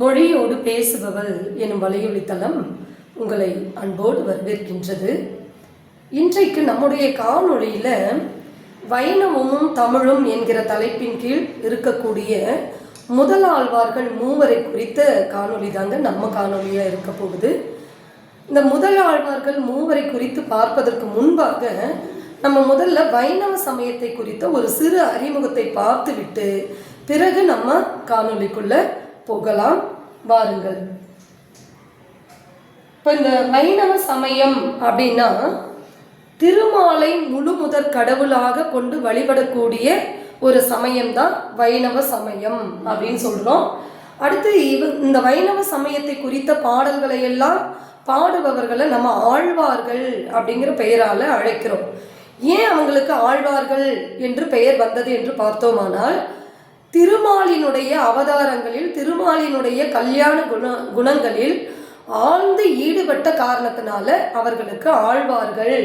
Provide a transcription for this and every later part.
மொழியோடு பேசுபவள் எனும் வலையொலித்தளம் உங்களை அன்போடு வரவேற்கின்றது. இன்றைக்கு நம்முடைய காணொளியில் வைணவமும் தமிழும் என்கிற தலைப்பின் கீழ் இருக்கக்கூடிய முதலாழ்வார்கள் மூவரை குறித்த காணொளி தாங்க நம்ம காணொலியாக இருக்க போகுது. இந்த முதலாழ்வார்கள் மூவரை குறித்து பார்ப்பதற்கு முன்பாக நம்ம முதல்ல வைணவ சமயத்தை குறித்த ஒரு சிறு அறிமுகத்தை பார்த்துவிட்டு பிறகு நம்ம காணொலிக்குள்ள போகலாம். வாருங்கள். இப்போ இந்த வைணவ சமயம் அப்படின்னா திருமாலை முழு முதற் கடவுளாக கொண்டு வழிபடக்கூடிய ஒரு சமயம் தான் வைணவ சமயம் அப்படின்னு சொல்றோம். அடுத்து இவ இந்த வைணவ சமயத்தை குறித்த பாடல்களை எல்லாம் பாடுபவர்களை நம்ம ஆழ்வார்கள் அப்படிங்கிற பெயரால் அழைக்கிறோம். ஏன் அவங்களுக்கு ஆழ்வார்கள் என்று பெயர் வந்தது என்று பார்த்தோமானால் திருமாலினுடைய அவதாரங்களில் திருமாலினுடைய கல்யாண குண குணங்களில் ஆழ்ந்து ஈடுபட்ட காரணத்தினால அவர்களுக்கு ஆழ்வார்கள்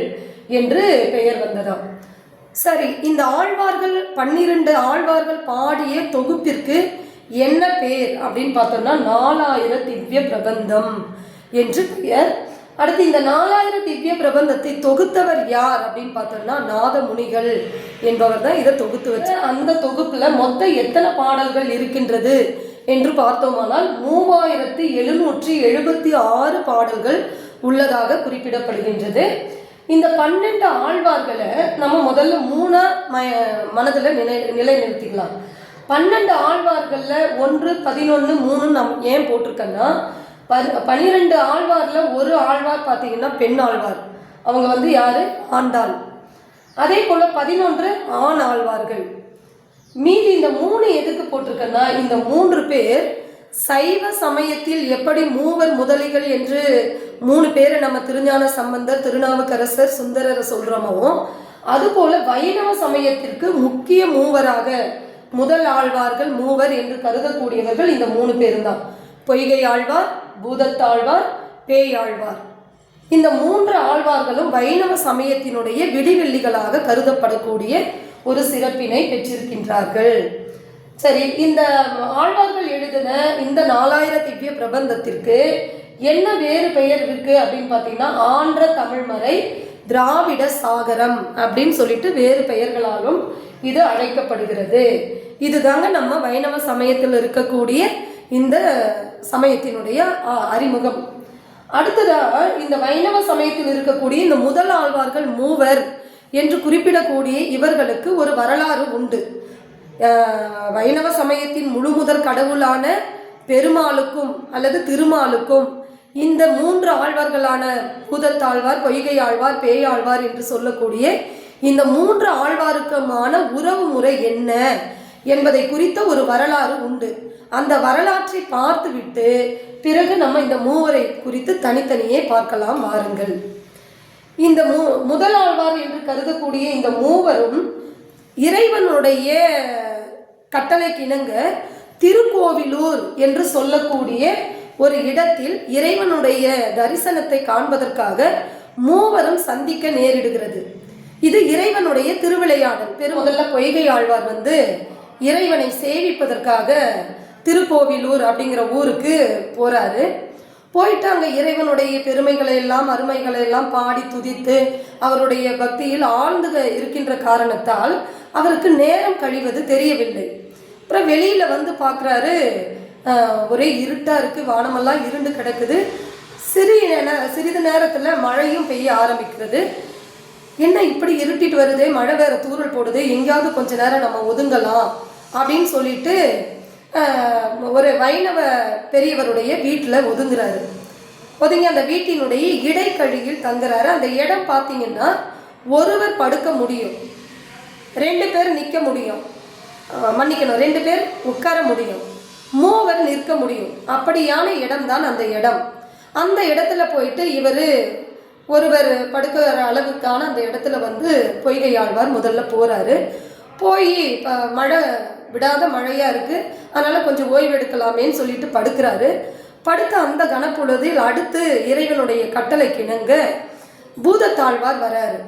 என்று பெயர் வந்ததாம். சரி இந்த ஆழ்வார்கள் பன்னிரண்டு ஆழ்வார்கள் பாடிய தொகுப்பிற்கு என்ன பெயர் அப்படின்னு பார்த்தோம்னா நாலாயிர திவ்ய பிரபந்தம் என்று பெயர் அடுத்து இந்த நாலாயிர திவ்ய பிரபந்தத்தை தொகுத்தவர் யார் அப்படின்னு பார்த்தோம்னா நாதமுனிகள் என்பவர் தான் இதை தொகுத்து வச்சு அந்த தொகுப்பில் மொத்தம் எத்தனை பாடல்கள் இருக்கின்றது என்று பார்த்தோமானால் மூவாயிரத்தி எழுநூற்றி எழுபத்தி ஆறு பாடல்கள் உள்ளதாக குறிப்பிடப்படுகின்றது. இந்த பன்னெண்டு ஆழ்வார்களை நம்ம முதல்ல மூணா மய மனதில் நிலை நிலைநிறுத்திக்கலாம். பன்னெண்டு ஆழ்வார்களில் ஒன்று பதினொன்று மூணு நம் ஏன் போட்டிருக்கேன்னா பன்னிரெண்டு ஆழ்வாரில் ஒரு ஆழ்வார் பார்த்தீங்கன்னா பெண் ஆழ்வார். அவங்க வந்து யாரு? ஆண்டாள். அதே போல் பதினொன்று ஆண் ஆழ்வார்கள். மீதி இந்த மூணு எதுக்கு போட்டிருக்கேன்னா இந்த மூன்று பேர் சைவ சமயத்தில் எப்படி மூவர் முதலிகள் என்று மூணு பேரை நம்ம திருஞான சம்பந்தர் திருநாவுக்கரசர் சுந்தரரை சொல்கிறோமோ அதுபோல வைணவ சமயத்திற்கு முக்கிய மூவராக முதல் ஆழ்வார்கள் மூவர் என்று கருதக்கூடியவர்கள் இந்த மூணு பேரும் தான் பொய்கை ஆழ்வார் பூதத்தாழ்வார் பேயாழ்வார். இந்த மூன்று ஆழ்வார்களும் வைணவ சமயத்தினுடைய விடிவெள்ளிகளாக கருதப்படக்கூடிய ஒரு சிறப்பினை பெற்றிருக்கின்றார்கள். சரி இந்த ஆழ்வார்கள் எழுதின இந்த நாலாயிர திவ்ய பிரபந்தத்திற்கு என்ன வேறு பெயர் இருக்கு அப்படின்னு பார்த்தீங்கன்னா ஆன்ற தமிழ்மறை திராவிட சாகரம் அப்படின்னு சொல்லிட்டு வேறு பெயர்களாலும் இது அழைக்கப்படுகிறது. இதுதாங்க நம்ம வைணவ சமயத்தில் இருக்கக்கூடிய இந்த சமயத்தினுடைய ஆ, அறிமுகம். அடுத்ததாக இந்த வைணவ சமயத்தில் இருக்கக்கூடிய இந்த முதல் ஆழ்வார்கள் மூவர் என்று குறிப்பிடக்கூடிய இவர்களுக்கு ஒரு வரலாறு உண்டு. வைணவ சமயத்தின் முழு முதற் கடவுளான பெருமாளுக்கும் அல்லது திருமாலுக்கும் இந்த மூன்று ஆழ்வார்களான பூதத்தாழ்வார் பொய்கை ஆழ்வார் பேயாழ்வார் என்று சொல்லக்கூடிய இந்த மூன்று ஆழ்வாருக்குமான உறவு முறை என்ன? என்பதை குறித்த ஒரு வரலாறு உண்டு. அந்த வரலாற்றை பார்த்துவிட்டு பிறகு நம்ம இந்த மூவரை குறித்து தனித்தனியே பார்க்கலாம் வாருங்கள். இந்த மூ முதலாழ்வார் என்று கருதக்கூடிய இந்த மூவரும் இறைவனுடைய கட்டளைக்கு இணங்க திருக்கோவிலூர் என்று சொல்லக்கூடிய ஒரு இடத்தில் இறைவனுடைய தரிசனத்தை காண்பதற்காக மூவரும் சந்திக்க நேரிடுகிறது. இது இறைவனுடைய திருவிளையாடல். பெருமகல்ல பொய்கை ஆழ்வார் வந்து இறைவனை சேவிப்பதற்காக திருக்கோவிலூர் அப்படிங்கிற ஊருக்கு போறாரு. போயிட்டு அங்கே இறைவனுடைய பெருமைகளை எல்லாம் அருமைகளை எல்லாம் பாடி துதித்து அவருடைய பக்தியில் ஆழ்ந்து இருக்கின்ற காரணத்தால் அவருக்கு நேரம் கழிவது தெரியவில்லை. அப்புறம் வெளியில் வந்து பார்க்குறாரு ஒரே இருட்டாக இருக்குது வானமெல்லாம் இருண்டு கிடக்குது. சிறிய நே- சிறிது நேரத்தில் மழையும் பெய்ய ஆரம்பிக்கிறது. என்ன இப்படி இருட்டிட்டு வருதே? மழை வேற தூரல் போடுது? எங்கேயாவது கொஞ்ச நேரம் நம்ம ஒதுங்கலாம். அப்படின்னு சொல்லிட்டு ஒரு வைணவ பெரியவருடைய வீட்டில் ஒதுங்குறாரு. ஒதுங்கி அந்த வீட்டினுடைய இடைக்கழியில் தங்குறாரு. அந்த இடம் பார்த்தீங்கன்னா ஒருவர் படுக்க முடியும். ரெண்டு பேர் நிற்க முடியும். மன்னிக்கணும். ரெண்டு பேர் உட்கார முடியும். மூவர் நிற்க முடியும். அப்படியான இடம்தான் அந்த இடம். அந்த இடத்துல போயிட்டு இவர் ஒருவர் படுக்கிற அளவுக்கான அந்த இடத்துல வந்து பொய்கை ஆழ்வார் முதல்ல போகிறாரு போய் இப்போ மழை விடாத மழையாக இருக்குது அதனால் கொஞ்சம் ஓய்வு எடுக்கலாமேன்னு சொல்லிட்டு படுக்கிறாரு. படுத்த அந்த கனப்பொழுதில் அடுத்து இறைவனுடைய கட்டளை கிணங்க பூதத்தாழ்வார் வராரு.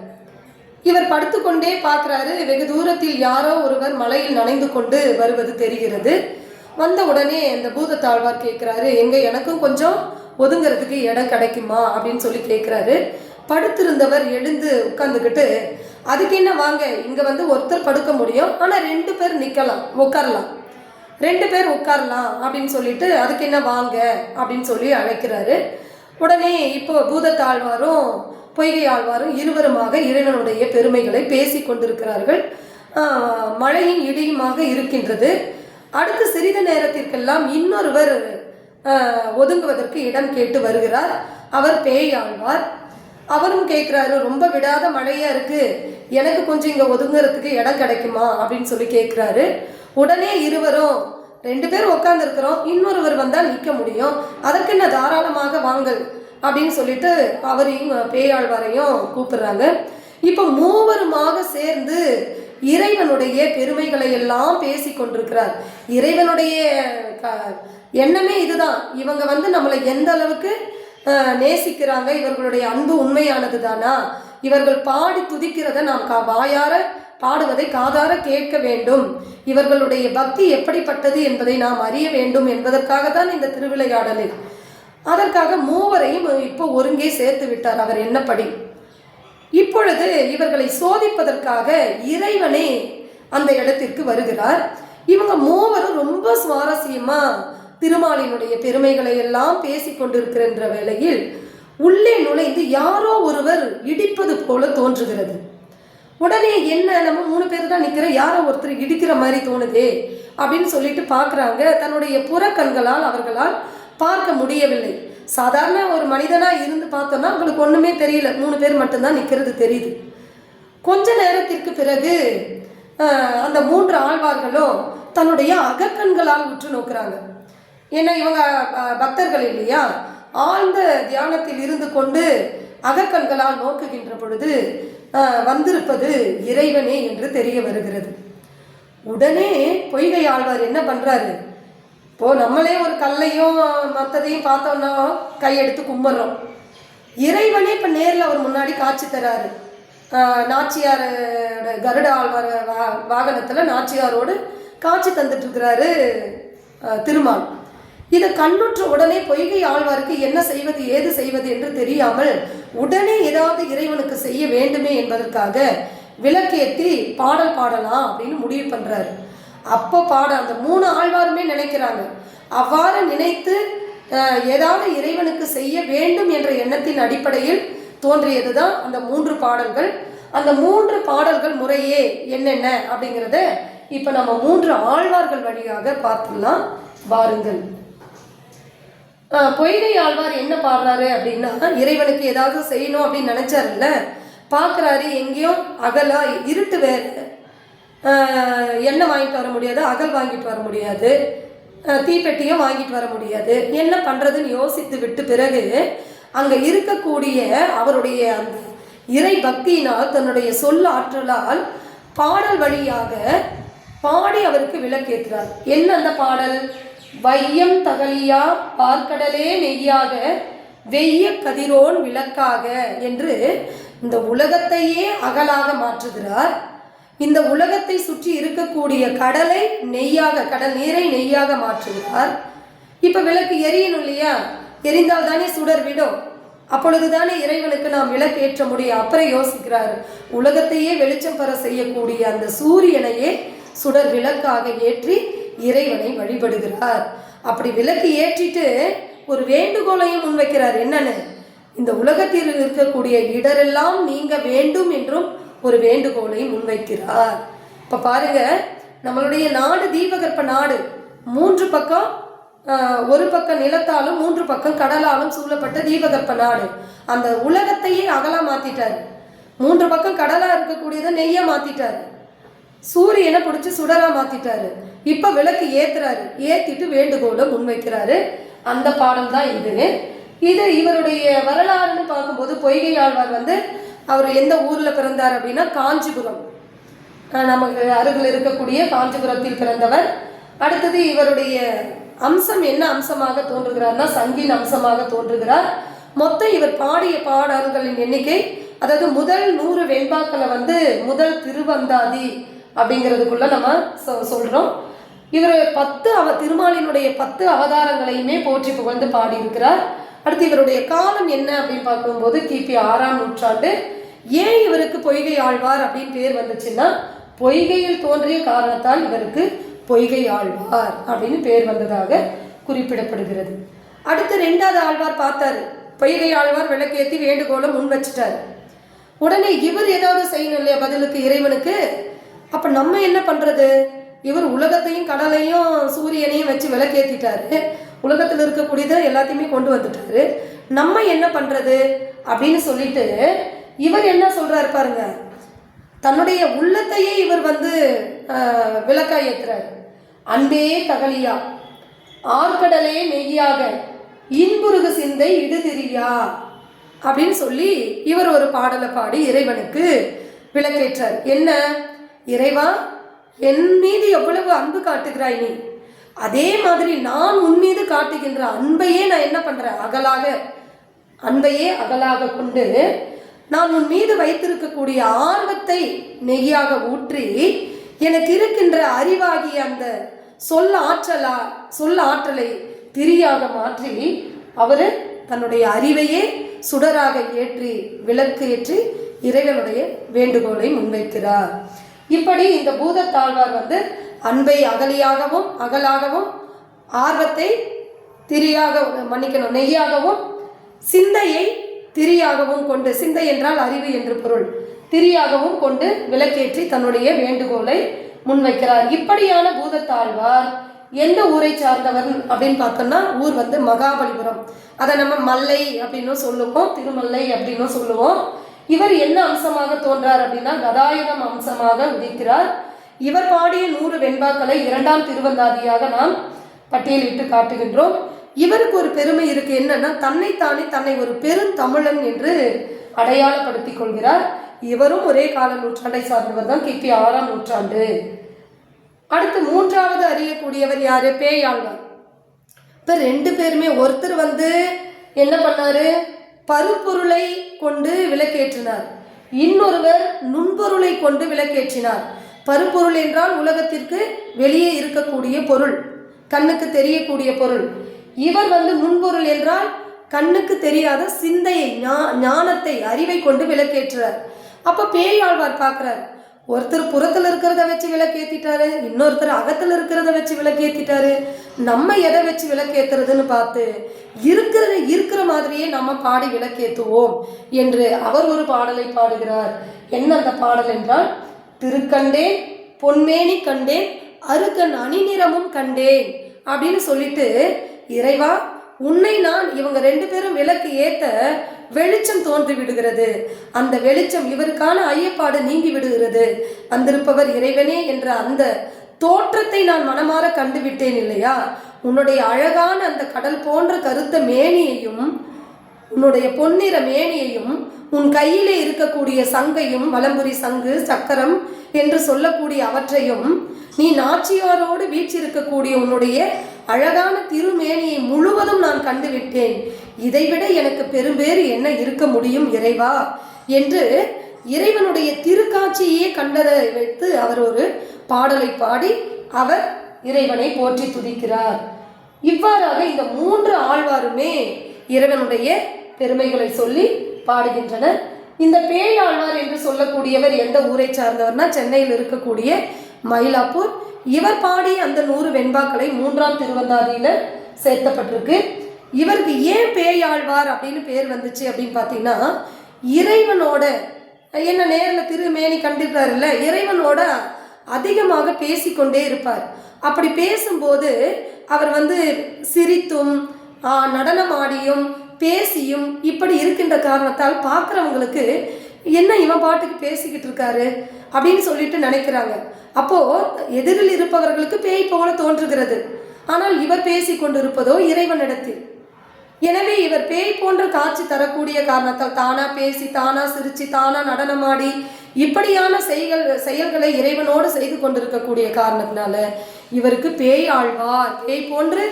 இவர் படுத்துக்கொண்டே பார்க்குறாரு. வெகு தூரத்தில் யாரோ ஒருவர் மலையில் நனைந்து கொண்டு வருவது தெரிகிறது. வந்த உடனே இந்த பூதத்தாழ்வார் கேட்குறாரு எங்கே எனக்கும் கொஞ்சம் ஒதுங்கிறதுக்கு இடம் கிடைக்குமா? அப்படின்னு சொல்லி கேட்குறாரு. படுத்திருந்தவர் எழுந்து உட்காந்துக்கிட்டு அதுக்கு என்ன வாங்க? இங்கே வந்து ஒருத்தர் படுக்க முடியும். ஆனால் ரெண்டு பேர் நிற்கலாம் உட்காரலாம். ரெண்டு பேர் உட்காரலாம் அப்படின்னு சொல்லிட்டு அதுக்கு என்ன வாங்க? அப்படின்னு சொல்லி அழைக்கிறாரு. உடனே இப்போ பூதத்தாழ்வாரும் பொய்கை ஆழ்வாரும் இருவருமாக இறைவனுடைய பெருமைகளை பேசி கொண்டிருக்கிறார்கள். மழையும் இடியுமாக இருக்கின்றது. அடுத்து சிறிது நேரத்திற்கெல்லாம் இன்னொருவர் ஒதுங்குவதற்கு இடம் கேட்டு வருகிறார். அவர் பேய் ஆழ்வார் அவரும் கேட்குறாரு ரொம்ப விடாத மழையாக இருக்குது எனக்கு கொஞ்சம் இங்கே ஒதுங்குறதுக்கு இடம் கிடைக்குமா? அப்படின்னு சொல்லி கேட்குறாரு உடனே இருவரும் ரெண்டு பேர் உட்காந்துருக்குறோம் இன்னொருவர் வந்தால் நிற்க முடியும். அதற்கு என்ன தாராளமாக வாங்கல் அப்படின்னு சொல்லிட்டு அவரையும் பேயாழ்வாரையும் கூப்பிடுறாங்க. இப்போ மூவருமாக சேர்ந்து இறைவனுடைய பெருமைகளை எல்லாம் பேசி கொண்டிருக்கிறார். இறைவனுடைய க- எண்ணமே இதுதான். இவங்க வந்து நம்மளை எந்த அளவுக்கு நேசிக்கிறாங்க. இவர்களுடைய அன்பு உண்மையானது தானா இவர்கள் பாடி துதிக்கிறத நாம் கா வாயார பாடுவதை காதார கேட்க வேண்டும். இவர்களுடைய பக்தி எப்படிப்பட்டது என்பதை நாம் அறிய வேண்டும் என்பதற்காக தான் இந்த திருவிளையாடலில். அதற்காக மூவரையும் இப்போ ஒருங்கே சேர்த்து விட்டார் அவர் என்னப்படி? இப்பொழுது இவர்களை சோதிப்பதற்காக இறைவனே அந்த இடத்திற்கு வருகிறார். இவங்க மூவரும் ரொம்ப சுவாரஸ்யமாக திருமாலினுடைய பெருமைகளை எல்லாம் பேசி கொண்டிருக்கின்ற வேளையில் உள்ளே நுழைந்து யாரோ ஒருவர் இடிப்பது போல தோன்றுகிறது. உடனே என்ன நம்ம மூணு பேர் தான் நிற்கிற யாரோ ஒருத்தர் இடிக்கிற மாதிரி தோணுதே அப்படின்னு சொல்லிட்டு பார்க்குறாங்க. தன்னுடைய புறக்கண்களால் அவர்களால் பார்க்க முடியவில்லை. சாதாரண ஒரு மனிதனாக இருந்து பார்த்தோன்னா அவங்களுக்கு ஒன்றுமே தெரியல. மூணு பேர் மட்டும்தான் நிற்கிறது தெரியுது. கொஞ்ச நேரத்திற்கு பிறகு அந்த மூன்று ஆழ்வார்களும் தன்னுடைய அகக்கண்களால் உற்று நோக்குறாங்க. ஏன்னா இவங்க பக்தர்கள் இல்லையா? ஆழ்ந்த தியானத்தில் இருந்து கொண்டு அகக்கண்களால் நோக்குகின்ற பொழுது வந்திருப்பது இறைவனே என்று தெரிய வருகிறது. உடனே பொய்கை ஆழ்வார் என்ன பண்ணுறாரு இப்போ நம்மளே ஒரு கல்லையும் மற்றதையும் பார்த்தோம்னா கையெடுத்து கும்பிட்றோம். இறைவனே இப்போ நேரில் அவர் முன்னாடி காட்சி தராரு. நாச்சியாரோட கருட ஆழ்வார் வா வாகனத்தில் நாச்சியாரோடு காட்சி தந்துட்டு இருக்கிறாரு திருமால். இதை கண்ணுற்ற உடனே பொய்கை ஆழ்வாருக்கு என்ன செய்வது ஏது செய்வது என்று தெரியாமல் உடனே ஏதாவது இறைவனுக்கு செய்ய வேண்டுமே என்பதற்காக விளக்கேற்றி பாடல் பாடலாம் அப்படின்னு முடிவு பண்றாரு. அப்போ பாட அந்த மூணு ஆழ்வாருமே நினைக்கிறாங்க. அவ்வாறு நினைத்து ஏதாவது இறைவனுக்கு செய்ய வேண்டும் என்ற எண்ணத்தின் அடிப்படையில் தோன்றியது தான் அந்த மூன்று பாடல்கள். அந்த மூன்று பாடல்கள் முறையே என்னென்ன அப்படிங்கிறத இப்போ நம்ம மூன்று ஆழ்வார்கள் வழியாக பார்த்துடலாம். வாருங்கள். பொய்கை ஆழ்வார் என்ன பாடுறாரு அப்படின்னா இறைவனுக்கு ஏதாவது செய்யணும் அப்படின்னு நினைச்சாருல்ல? பார்க்குறாரு எங்கேயும் அகலா இருட்டு வேறு. எண்ணெய் வாங்கிட்டு வர முடியாது அகல் வாங்கிட்டு வர முடியாது. தீப்பெட்டியும் வாங்கிட்டு வர முடியாது. என்ன பண்ணுறதுன்னு யோசித்து விட்டு பிறகு அங்கே இருக்கக்கூடிய அவருடைய அந்த இறை பக்தியினால் தன்னுடைய சொல் ஆற்றலால் பாடல் வழியாக பாடி அவருக்கு விளக்கேற்றுறார் என்ன அந்த பாடல்? வையம் தகலியா பார்க்கடலே நெய்யாக வெய்ய கதிரோன் விளக்காக என்று இந்த உலகத்தையே அகலாக மாற்றுகிறார். இந்த உலகத்தை சுற்றி இருக்கக்கூடிய கடலை நெய்யாக கடல் நீரை நெய்யாக மாற்றுகிறார். இப்போ விளக்கு எரியணும் இல்லையா? எரிந்தால் தானே சுடர் விடும். அப்பொழுது தானே இறைவனுக்கு நாம் விளக்கு ஏற்ற முடியும். அப்புறம் யோசிக்கிறார் உலகத்தையே வெளிச்சம் பெற செய்யக்கூடிய அந்த சூரியனையே சுடர் விளக்காக ஏற்றி இறைவனை வழிபடுகிறார். அப்படி விளக்கு ஏற்றிட்டு ஒரு வேண்டுகோளையும் முன்வைக்கிறார். என்னன்னு? இந்த உலகத்தில் இருக்கக்கூடிய இடரெல்லாம் நீங்க வேண்டும் என்றும் ஒரு வேண்டுகோளை முன்வைக்கிறார். இப்ப பாருங்க நம்மளுடைய நாடு தீபகற்ப நாடு மூன்று பக்கம் ஒரு பக்கம் நிலத்தாலும் மூன்று பக்கம் கடலாலும் சூழப்பட்ட தீபகற்ப நாடு. அந்த உலகத்தையே அகலா மாத்திட்டாரு. மூன்று பக்கம் கடலா இருக்கக்கூடியதை நெய்யா மாத்திட்டாரு. சூரியனை பிடிச்சி சுடரா மாத்திட்டாரு. இப்ப விளக்கு ஏத்துறாரு. ஏத்திட்டு வேண்டுகோளை முன்வைக்கிறாரு. அந்த பாடல் தான் இது. இது இவருடைய வரலாறுன்னு பார்க்கும்போது பொய்கை ஆழ்வார் வந்து அவர் எந்த ஊர்ல பிறந்தார் அப்படின்னா காஞ்சிபுரம். நமக்கு அருகில் இருக்கக்கூடிய காஞ்சிபுரத்தில் பிறந்தவர். அடுத்தது இவருடைய அம்சம் என்ன அம்சமாக தோன்றுகிறார்னா சங்கின் அம்சமாக தோன்றுகிறார். மொத்தம் இவர் பாடிய பாடல்களின் எண்ணிக்கை அதாவது முதல் நூறு வெண்பாக்களை வந்து முதல் திருவந்தாதி அப்படிங்கிறதுக்குள்ள நம்ம சொ- சொல்றோம். இவர் பத்து அவ திருமாலினுடைய பத்து அவதாரங்களையுமே போற்றி புகழ்ந்து பாடியிருக்கிறார். அடுத்து இவருடைய காலம் என்ன அப்படின்னு பார்க்கும்போது கிபி ஆறாம் நூற்றாண்டு. ஏன் இவருக்கு பொய்கை ஆழ்வார் அப்படின்னு பேர் வந்துச்சுன்னா பொய்கையில் தோன்றிய காரணத்தால் இவருக்கு பொய்கை ஆழ்வார் அப்படின்னு பேர் வந்ததாக குறிப்பிடப்படுகிறது. அடுத்து ரெண்டாவது ஆழ்வார் பார்த்தாரு. பொய்கை ஆழ்வார் விளக்கேற்றி வேண்டுகோளை முன் வச்சிட்டாரு. உடனே இவர் ஏதாவது செய்யணும் இல்லையா? பதிலுக்கு இறைவனுக்கு? அப்ப நம்ம என்ன பண்றது? இவர் உலகத்தையும் கடலையும் சூரியனையும் வச்சு விளக்கேத்திட்டாரு. உலகத்தில் இருக்கக்கூடியதை எல்லாத்தையுமே கொண்டு வந்துட்டாரு. நம்ம என்ன பண்றது? அப்படின்னு சொல்லிட்டு இவர் என்ன சொல்றாரு பாருங்க. தன்னுடைய உள்ளத்தையே இவர் வந்து விளக்கா ஏத்துறாரு. அன்பே தகலியா ஆர்கடலே நெய்யாக இன்புருகு சிந்தை இடுதிரியா அப்படின்னு சொல்லி இவர் ஒரு பாடலை பாடி இறைவனுக்கு விளக்கேற்றார். என்ன? இறைவா என் மீது எவ்வளவு அன்பு காட்டுகிறாய் நீ? அதே மாதிரி நான் உன் மீது காட்டுகின்ற அன்பையே நான் என்ன பண்ணுறேன் அகலாக அன்பையே அகலாக கொண்டு நான் உன் மீது வைத்திருக்கக்கூடிய ஆர்வத்தை நெய்யாக ஊற்றி எனக்கு இருக்கின்ற அறிவாகிய அந்த சொல் ஆற்றலா சொல் ஆற்றலை திரியாக மாற்றி அவர் தன்னுடைய அறிவையே சுடராக ஏற்றி விளக்கு ஏற்றி இறைவனுடைய வேண்டுகோளை முன்வைக்கிறார். இப்படி இந்த பூதத்தாழ்வார் வந்து அன்பை அகலியாகவும் அகலாகவும் ஆர்வத்தை திரியாக மன்னிக்கணும் நெய்யாகவும் சிந்தையை திரியாகவும் கொண்டு சிந்தை என்றால் அறிவு என்று பொருள் திரியாகவும் கொண்டு விளக்கேற்றி தன்னுடைய வேண்டுகோளை முன்வைக்கிறார். இப்படியான பூதத்தாழ்வார் எந்த ஊரை சார்ந்தவர் அப்படின்னு பார்த்தோம்னா ஊர் வந்து மகாபலிபுரம். அதை நம்ம மல்லை அப்படின்னும் சொல்லுவோம் திருமல்லை அப்படின்னும் சொல்லுவோம். இவர் என்ன அம்சமாக தோன்றார் அப்படின்னா கதாயுதம் அம்சமாக உதிக்கிறார். இவர் பாடிய நூறு வெண்பாக்களை இரண்டாம் திருவந்தாதியாக நாம் பட்டியலிட்டு காட்டுகின்றோம். இவருக்கு ஒரு பெருமை இருக்கு என்னன்னா தன்னைத்தானே தன்னை ஒரு பெருந்தமிழன் என்று அடையாளப்படுத்திக் கொள்கிறார். இவரும் ஒரே கால நூற்றாண்டை சார்ந்தவர் தான் கிபி ஆறாம் நூற்றாண்டு. அடுத்து மூன்றாவது அறியக்கூடியவர் யாரு? பேயாழ்வார் இப்ப ரெண்டு பேருமே ஒருத்தர் வந்து என்ன பண்ணாரு? பருப்பொருளை கொண்டு விளக்கேற்றினார். இன்னொருவர் நுண்பொருளை கொண்டு விளக்கேற்றினார். பருப்பொருள் என்றால் உலகத்திற்கு வெளியே இருக்கக்கூடிய பொருள் கண்ணுக்கு தெரியக்கூடிய பொருள். இவர் வந்து நுண்பொருள் என்றால் கண்ணுக்கு தெரியாத சிந்தையை ஞானத்தை அறிவை கொண்டு விளக்கேற்றுறார். அப்ப பேயாழ்வார் பார்க்கிறார் ஒருத்தர் புறத்துல இருக்கிறத வச்சு விளக்கேத்திட்டாரு இன்னொருத்தர் அகத்துல இருக்கிறத வச்சு விளக்கேத்திட்டாரு. நம்ம எதை வச்சு விளக்கேத்துறதுன்னு பார்த்து இருக்கிறத இருக்கிற மாதிரியே நம்ம பாடி விளக்கேத்துவோம் என்று அவர் ஒரு பாடலை பாடுகிறார். என்ன அந்த பாடல் என்றால் திருக்கண்டேன் பொன்மேனி கண்டேன் அருக்கன் அணிநிறமும் கண்டேன் அப்படின்னு சொல்லிட்டு இறைவா உன்னை நான் இவங்க ரெண்டு பேரும் விளக்கு ஏற்ற வெளிச்சம் தோன்றி விடுகிறது. அந்த வெளிச்சம் இவருக்கான ஐயப்பாடு நீங்கி விடுகிறது. வந்திருப்பவர் இறைவனே என்ற அந்த தோற்றத்தை நான் மனமாற கண்டுவிட்டேன் இல்லையா? உன்னுடைய அழகான அந்த கடல் போன்ற கருத்த மேனியையும் உன்னுடைய பொன்னிற மேனியையும் உன் கையிலே இருக்கக்கூடிய சங்கையும் வலம்புரி சங்கு சக்கரம் என்று சொல்லக்கூடிய அவற்றையும் நீ நாச்சியாரோடு வீற்றிருக்கக்கூடிய உன்னுடைய அழகான திருமேனியை முழுவதும் நான் கண்டுவிட்டேன். இதைவிட எனக்கு பெரும்பேறு என்ன இருக்க முடியும் இறைவா? என்று இறைவனுடைய திருக்காட்சியே கண்டதை வைத்து அவர் ஒரு பாடலை பாடி அவர் இறைவனை போற்றி துதிக்கிறார். இவ்வாறாக இந்த மூன்று ஆழ்வாருமே இறைவனுடைய பெருமைகளை சொல்லி பாடுகின்றனர். இந்த பேயாழ்வார் என்று சொல்லக்கூடியவர் எந்த ஊரை சார்ந்தவர்னா சென்னையில் இருக்கக்கூடிய மயிலாப்பூர். இவர் பாடிய அந்த நூறு வெண்பாக்களை மூன்றாம் திருவந்தாதியில் சேர்த்தப்பட்டிருக்கு. இவருக்கு ஏன் பேயாழ்வார் அப்படின்னு பேர் வந்துச்சு அப்படின்னு பார்த்தீங்கன்னா இறைவனோட என்ன நேரில் திருமேனி கண்டிருக்காருல்ல இறைவனோட அதிகமாக பேசிக்கொண்டே இருப்பார். அப்படி பேசும்போது அவர் வந்து சிரித்தும் நடனமாடியும் பேசியும் இப்படி இருக்கின்ற காரணத்தால் பார்க்குறவங்களுக்கு என்ன இவன் பாட்டுக்கு பேசிக்கிட்டு இருக்காரு அப்படின்னு சொல்லிட்டு நினைக்கிறாங்க. அப்போது எதிரில் இருப்பவர்களுக்கு பேய் போல தோன்றுகிறது. ஆனால் இவர் பேசி கொண்டிருப்பதோ இறைவனிடத்தில். எனவே இவர் பேய் போன்ற காட்சி தரக்கூடிய காரணத்தால் தானா பேசி தானா சிரிச்சு தானா நடனமாடி இப்படியான செயல் செயல்களை இறைவனோடு செய்து கொண்டிருக்கக்கூடிய காரணத்தினால இவருக்கு பேய் ஆழ்வார். பேய் போன்று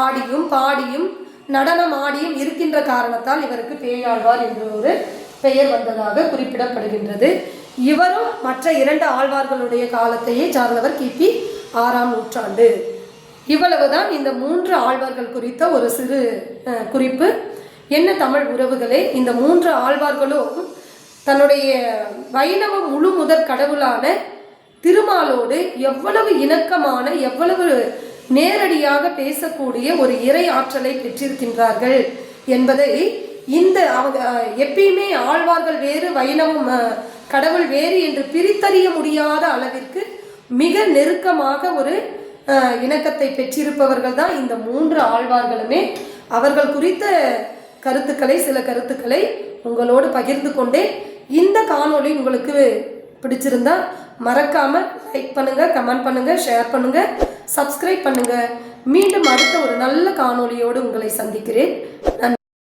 ஆடியும் பாடியும் நடனம் ஆடியும் இருக்கின்ற காரணத்தால் இவருக்கு பேயாழ்வார் என்ற ஒரு பெயர் வந்ததாக குறிப்பிடப்படுகின்றது. இவரும் மற்ற இரண்டு ஆழ்வார்களுடைய காலத்தையே சார்ந்தவர் கிபி ஆறாம் நூற்றாண்டு. இவ்வளவுதான் இந்த மூன்று ஆழ்வார்கள் குறித்த ஒரு சிறு குறிப்பு. என்ன தமிழ் உறவுகளே இந்த மூன்று ஆழ்வார்களும் தன்னுடைய வைணவ முழு முதற் கடவுளான திருமாலோடு எவ்வளவு இணக்கமான எவ்வளவு நேரடியாக பேசக்கூடிய ஒரு இறை ஆற்றலை பெற்றிருக்கின்றார்கள் என்பதை இந்த அவங்க எப்பயுமே ஆழ்வார்கள் வேறு வைணவம் கடவுள் வேறு என்று பிரித்தறிய முடியாத அளவிற்கு மிக நெருக்கமாக ஒரு இணக்கத்தை பெற்றிருப்பவர்கள் தான் இந்த மூன்று ஆழ்வார்களுமே. அவர்கள் குறித்த கருத்துக்களை சில கருத்துக்களை உங்களோடு பகிர்ந்து கொண்டே இந்த காணொளி உங்களுக்கு பிடிச்சிருந்தா மறக்காம லைக் பண்ணுங்க கமெண்ட் பண்ணுங்க ஷேர் பண்ணுங்க சப்ஸ்கிரைப் பண்ணுங்க. மீண்டும் அடுத்த ஒரு நல்ல காணொளியோடு உங்களை சந்திக்கிறேன். நன்றி.